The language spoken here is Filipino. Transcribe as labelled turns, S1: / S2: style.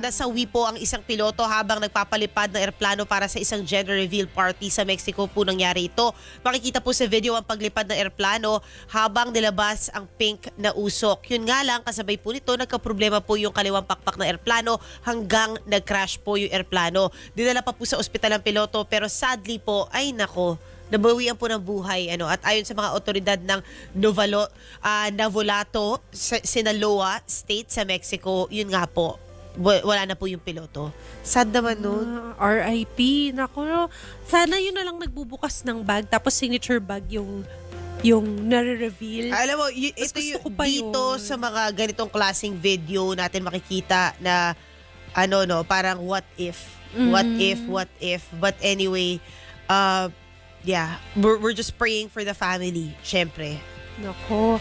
S1: Nasawi po ang isang piloto habang nagpapalipad ng eroplano para sa isang gender reveal party sa Mexico po nangyari ito. Makikita po sa video ang paglipad ng eroplano habang nilabas ang pink na usok. Yun nga lang, kasabay po nito, nagkaproblema po yung kaliwang pakpak ng eroplano hanggang nag-crash po yung eroplano. Dinala pa po sa ospital ang piloto pero sadly po, ay nako, nabawian po ng buhay ano at ayon sa mga otoridad ng Novalo ah, Navolato Sinaloa State sa Mexico yun nga po wala na po yung piloto sad naman nun
S2: Ah, RIP. Naku, sana yun na lang nagbubukas ng bag tapos signature bag yung yung nare-reveal.
S1: alam mo y-
S2: Mas
S1: ito
S2: gusto
S1: yung
S2: ko pa
S1: dito
S2: yun.
S1: sa mga ganitong klaseng video natin makikita na ano no parang what if what
S2: Mm.
S1: if what if but anyway uh yeah we're, we're just praying for the family syempre
S2: Nako.